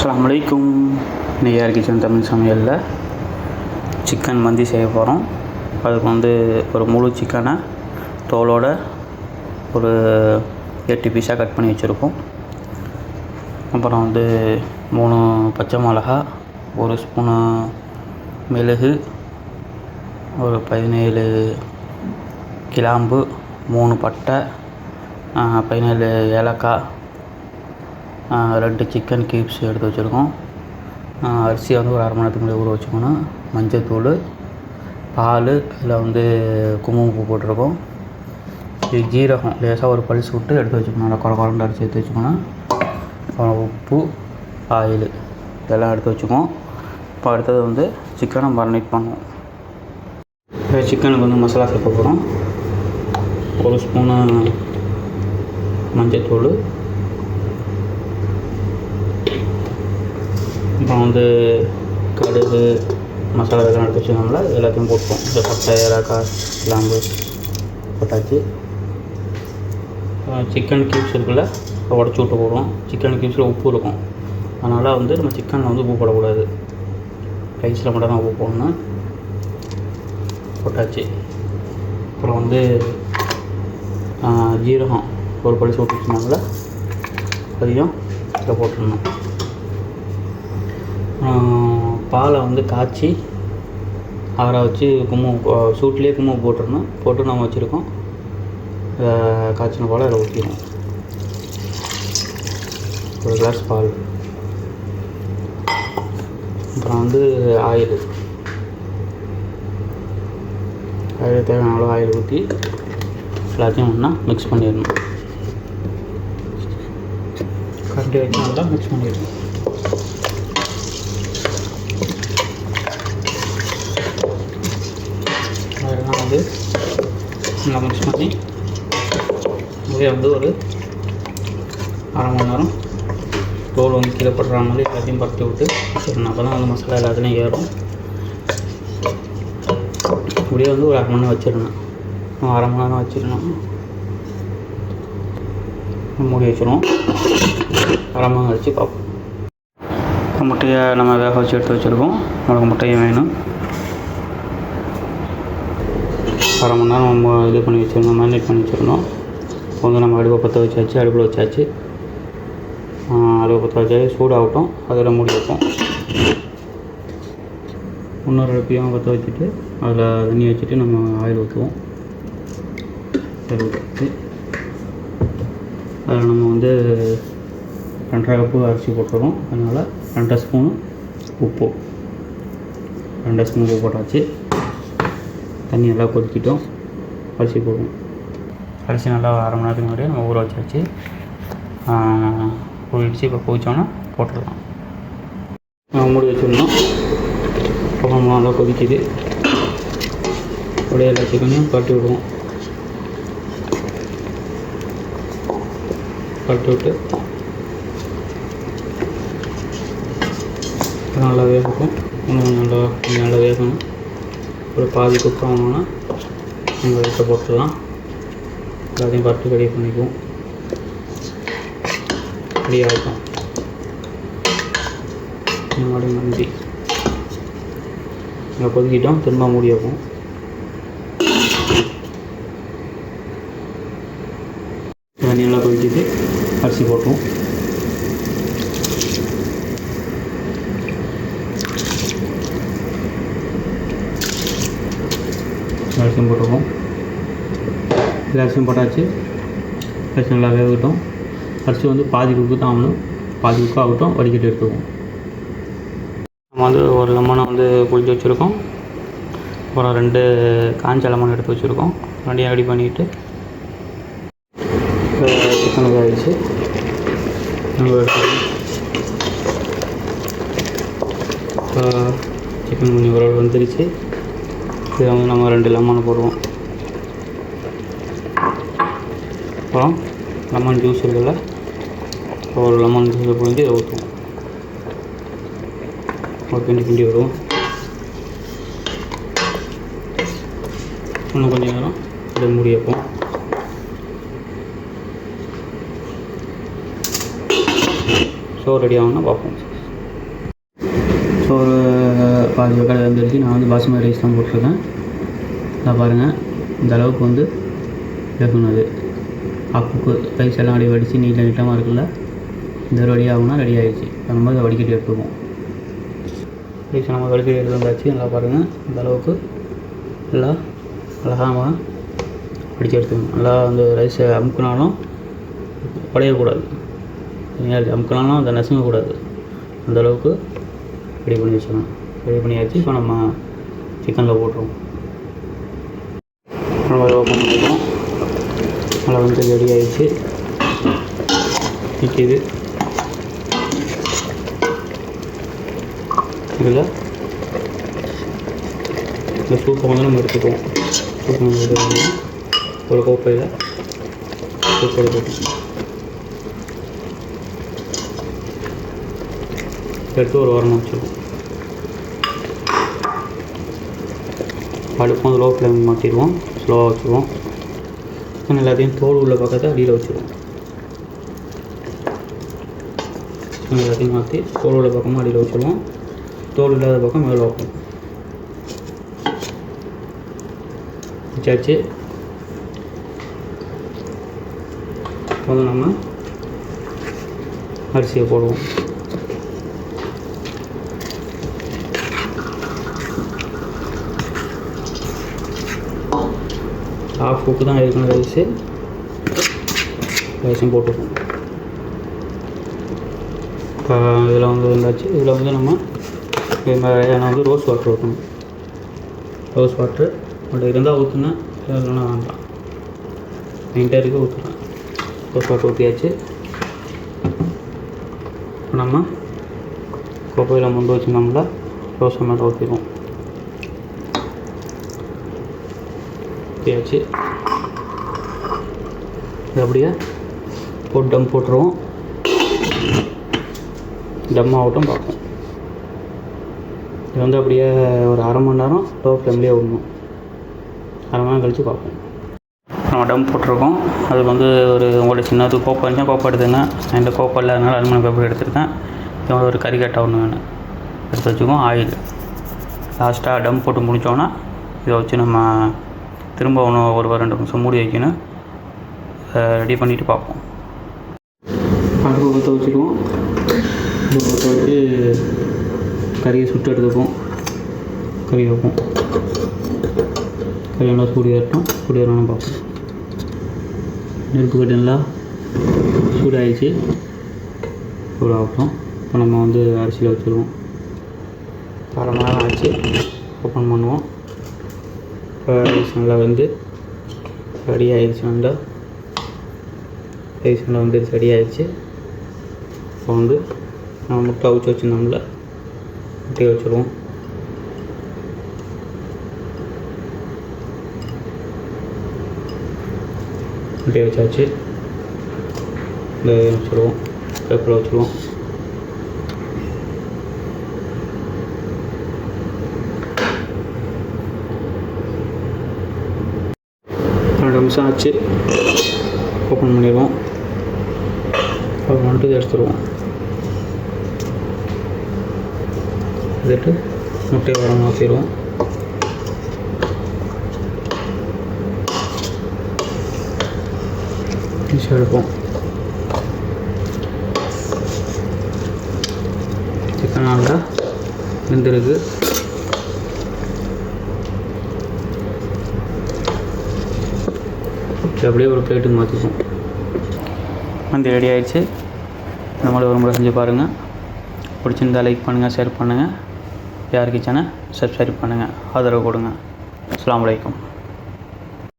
அஸ்லாம் வலைக்கும் நெய்யார் கிச்சன் தமிழ் சமையலில்? சிக்கன் மந்தி செய்ய போகிறோம் அதுக்கு வந்து ஒரு முழு சிக்கனை தோலோட ஒரு எட்டு பீஸாக கட் பண்ணி வச்சுருக்கோம் அப்புறம் வந்து மூணு பச்சை மிளகா ஒரு ஸ்பூனு மிளகு ஒரு பதினேழு கிலாம்பு மூணு பட்டை பதினேழு ஏலக்காய் ரெண்டு சிக்கன் கியூப்ஸ் எடுத்து வச்சுருக்கோம். அரிசியை வந்து ஒரு அரை மணி நேரத்துக்கு முன்னாடி ஊற வச்சுக்கணும். மஞ்சத்தூள் பால் அதில் வந்து குங்குமப்பூ போட்டிருக்கோம். இது ஜீரகம் லேசாக ஒரு பல்ஸ் விட்டு எடுத்து வச்சுக்கணும். நல்லா குறை குழம்பு அரிசி எடுத்து வச்சுக்கணும். அப்புறம் உப்பு ஆயில் இதெல்லாம் எடுத்து வச்சுக்குவோம் இப்போ அடுத்தது வந்து சிக்கனை மரணிட் பண்ணுவோம். சிக்கனுக்கு வந்து மசாலா சேர்க்க போகிறோம் ஒரு ஸ்பூனு மஞ்சத்தூள் அப்புறம் வந்து கடுகு மசாலா இதெல்லாம் எடுத்து வச்சுருந்தோம்ல எல்லாத்தையும் போட்டோம் இந்த பட்டை ஏலக்காய் கிளாம்பு போட்டாச்சு. சிக்கன் கியூப்ஸ் இருக்குல்ல உடச்சி விட்டு போடுவோம். சிக்கன் கியூப்ஸில் உப்பு இருக்கும். அதனால் வந்து நம்ம சிக்கனில் வந்து உப்பு போடக்கூடாது. ரைஸில் மட்டும் தான் உப்பு போடணும். போட்டாச்சு. அப்புறம் வந்து ஜீரகம். ஒரு படி போட்டு வச்சுருந்தாங்கள அதையும் இதில் போட்டுடணும். பாலை வந்து காய்ச்சி ஆற வச்சு குங்குமம் சூட்லேயே குங்குமம் போட்டுடணும். போட்டு நம்ம வச்சுருக்கோம். அதை காய்ச்சின பாலை அதில் ஊற்றிடணும் ஒரு கிளாஸ் பால். அப்புறம் வந்து ஆயில். ஆயில் தேவையான அளவு ஆயில் ஊற்றி எல்லாத்தையும் ஒன்றா மிக்ஸ் பண்ணிடணும். கரண்டி வச்சு நல்லா மிக்ஸ் பண்ணிடணும் அதெல்லாம் வந்து நல்லா மிக்ஸ் பண்ணி இதே வந்து ஒரு அரை மணி நேரம். தோல் வந்து கீழே படுற மாதிரி எல்லாத்தையும் பரட்டி விட்டு வச்சிடணும் அப்போ தான் வந்து மசாலா எல்லாத்துலேயும் ஏறும் இப்படியே வந்து ஒரு அரை மணி நேரம் வச்சிடணும். அரை மணி நேரம் வச்சிடணும். மூடி வச்சிருவோம் அரை மணி நேரம் பார்ப்போம். முட்டையை நம்ம வேக வச்சு எடுத்து வச்சுருக்கோம். உங்களுக்கு முட்டையும் வேணும். அரை மணி நேரம் நம்ம இது பண்ணி வச்சுருந்தோம் மேரினேட் பண்ணி வச்சுருந்தோம். இப்போ வந்து நம்ம அடுப்பை பற்ற வச்சாச்சு அடுப்பில் வச்சாச்சு. அடுப்பை பற்ற வச்சாச்சு சூடாகட்டும் அதில் மூடி வைப்போம். இன்னொரு அடுப்பையும் பற்ற வச்சுட்டு அதில் தண்ணி வச்சுட்டு நம்ம ஆயில் ஊற்றுவோம். ஆயில் ஊற்றி அதில் நம்ம வந்து ரெண்டரை கப்பு அரிசி போட்டுருக்கோம் அதனால் ரெண்டரை ஸ்பூனு உப்பு. ரெண்டரை ஸ்பூன் உப்பு போட்டாச்சு. தண்ணி நல்லா கொதிக்கிட்டோம். அரிசி போடுவோம். அரிசி நல்லா அரை மணி நேரத்துக்கு முன்னாடியே நம்ம ஊற வச்சாச்சு. ஊறிடுச்சு இப்போ கொதிச்சோன்னா போட்டுடலாம். மூடி வச்சிடணும். குழம்பு நல்லா கொதிக்குது. அப்படியே எல்லா சிக்கனையும் கட்டி விடுவோம். கட்டி விட்டு. நல்லா வேகட்டும். இன்னும் நல்லா நல்லா வேகணும். ஒரு பாதி குக் ஆகணும்னா நம்ம இதை போட்டுடலாம். எல்லாத்தையும் பார்த்து ரெடி பண்ணிக்குவோம். ரெடியாக இருக்கும் என்னோடய நன்றி இங்கே கொதிக்கிட்டோம் திரும்ப மூடி வைப்போம் தண்ணி நல்லா அரிசி போட்டுருவோம். அரிசியும் போட்டுருவோம் எல்லாத்தையும் அரிசியும் போட்டாச்சு. அரிசி நல்லா வேகட்டும். அரிசி வந்து பாதி குக்கு தான் ஆகணும். பாதி குக்கு ஆகட்டும். வடிகட்டி எடுத்துக்குவோம். நம்ம வந்து ஒரு லெமனை வந்து புளிஞ்சு வச்சுருக்கோம். அப்புறம் ரெண்டு காஞ்ச லெமன் எடுத்து வச்சுருக்கோம். ரெண்டையும் ரெடி பண்ணிவிட்டு சிக்கன் ஆகிடுச்சு சிக்கன் கொஞ்சம் ஓரளவு வந்துருச்சு. இதை வந்து நம்ம ரெண்டு லெமன் போடுவோம். அப்புறம் லெமன் ஜூஸ் இருக்குல்ல ஒரு லெமன் ஜூஸை புழிஞ்சு இதை ஊற்றுவோம் ஒரு கிண்டி பிண்டி வரும். இன்னும் கொஞ்சம் நேரம் இதை மூடி வைப்போம். ஷோ ரெடி ஆகும்னா பார்ப்போம். பாதி வக்காடு வந்துருச்சு நான் வந்து பாசுமதி ரைஸ் தான் போட்டிருக்கேன். இதை பாருங்கள் இந்த அளவுக்கு வந்து வேகணுது அது. அப்புக்கு ரைஸ் எல்லாம் அப்படியே வடித்து நீட்டாக நீட்டமாக இருக்குல்ல இந்த ரெடி ஆகுனா ரெடி ஆகிடுச்சு அந்த மாதிரி அதை வடிக்கட்டி எடுத்துக்குவோம். ரைஸ் நம்ம வடிக்கட்டி எடுத்து வந்தாச்சு. நல்லா பாருங்கள் இந்த அளவுக்கு நல்லா அழகாக வடித்து எடுத்துக்கணும். நல்லா வந்து ரைஸை அமுக்கினாலும் உடையக்கூடாது. சரிங்களா அமுக்கினாலும் அதை நசுங்கக்கூடாது. அந்தளவுக்கு ரெடி பண்ணி வச்சுக்கணும். ரெடி பண்ணியாச்சு. இப்போ நம்ம சிக்கனில் போட்டுருவோம். நம்ம ஓப்பன் பண்ணிடுவோம் நல்லா வந்து ரெடி ஆகிடுச்சு நிற்கிது இதில் இந்த சூப்பை வந்து நம்ம எடுத்துக்குவோம். சூப்பை நம்ம எடுத்துக்கோங்க ஒரு கோப்பையில் சூப் எடுத்துக்கணும் எடுத்து ஒரு வாரம் வச்சுருவோம் அடுப்பு லோ ஃப்ளேம் மாற்றிடுவோம் ஸ்லோவாக வச்சுருவோம். சிக்கன் எல்லாத்தையும் தோல் உள்ள பக்கத்தை அடியில் வச்சுருவோம். சிக்கன் எல்லாத்தையும் மாற்றி தோல் உள்ள பக்கமும் அடியில் வச்சுருவோம். தோல் இல்லாத பக்கம் மேலே வைப்போம். வச்சாச்சு. போதும் நம்ம அரிசியை போடுவோம். ஹாஃப் குக்கு தான் இருக்கணும் ரைஸு ரைஸும் போட்டுருக்கோம். இதில் வந்து இருந்தாச்சு இதில் வந்து நம்ம இது மாதிரி வந்து ரோஸ் வாட்டர் ஊற்றணும். ரோஸ் வாட்ரு அப்படி இருந்தால் ஊற்றுனா இல்லைன்னா வேண்டாம். நைன்ட்டாக இருக்க ஊற்றுனேன் ரோஸ் வாட்டர் ஊற்றியாச்சு நம்ம கொப்பையில் முண்டு வச்சுருந்தோம்ல ரோஸ் மேலே ஊற்றிடுவோம் ஊற்றியாச்சு இது அப்படியே போட்டு டம் போட்டுருவோம். டம் ஆகட்டும் பார்ப்போம். இது வந்து அப்படியே ஒரு அரை மணி நேரம் லோ ஃப்ளேம்லேயே விடணும். அரை மணி நேரம் கழித்து பார்ப்போம். நம்ம டம் போட்டிருக்கோம். அதுக்கு வந்து ஒரு உங்களோட சின்னது கோப்பை இருந்துச்சுன்னா கோப்பை எடுத்துங்க இந்த கோப்பை இல்லாதனால அலுமினியம் பேப்பர் எடுத்துருக்கேன். இது வந்து ஒரு கறிக்கட்டை ஒன்று வேணும். எடுத்து வச்சுக்குவோம் ஆயில் லாஸ்ட்டாக டம் போட்டு முடித்தோன்னா இதை வச்சு நம்ம திரும்ப ஒன்று ஒரு ரெண்டு நிமிஷம் மூடி வைக்கணும். ரெடி பண்ணிவிட்டு பார்ப்போம். அடுப்பு பற்ற வச்சுக்குவோம். அடுப்பு பற்ற வச்சு கறியை சுட்டு எடுத்துப்போம். கறி வைப்போம். கறி நல்லா சூடி வரட்டும் சூடி வரணும்னு பார்ப்போம். நெருப்பு கட்டி நல்லா சூடாகிடுச்சு சூடாகட்டும் இப்போ நம்ம வந்து அரிசியில் வச்சுருவோம். அரை மணி நேரம் ஆச்சு. ஓப்பன் பண்ணுவோம். ரைஸ் நல்லா வந்து ரெடி ஆகிடுச்சு நல்லா ரைஸ் நல்லா வந்து ரெடி ஆகிடுச்சு இப்போ வந்து நம்ம முட்டை அவிச்சு வச்சுருந்தோம்ல முட்டையை வச்சுருவோம். முட்டையை வச்சாச்சு. இந்த வச்சுருவோம் பேப்பரை வச்சுருவோம் ரெண்டு நிமிஷம் ஆச்சு. ஓப்பன் பண்ணிடுவோம். அப்புறம் பண்ணிட்டு இதை எடுத்துருவோம். எடுத்துட்டு முட்டையை வரம் மாற்றிடுவோம் ஈஸியாக எடுப்போம். சிக்கன் ஆண்டா வெந்திருக்கு. அப்படியே ஒரு பிளேட்டுக்கு மாற்றிப்போம் வந்து ரெடி ஆகிடுச்சு இந்த ஒரு முறை செஞ்சு பாருங்கள் பிடிச்சிருந்தா லைக் பண்ணுங்கள் ஷேர் பண்ணுங்கள் யார் கிச்சனை சப்ஸ்கிரைப் பண்ணுங்கள் ஆதரவு கொடுங்க. அஸ்ஸலாமு வலைக்கம்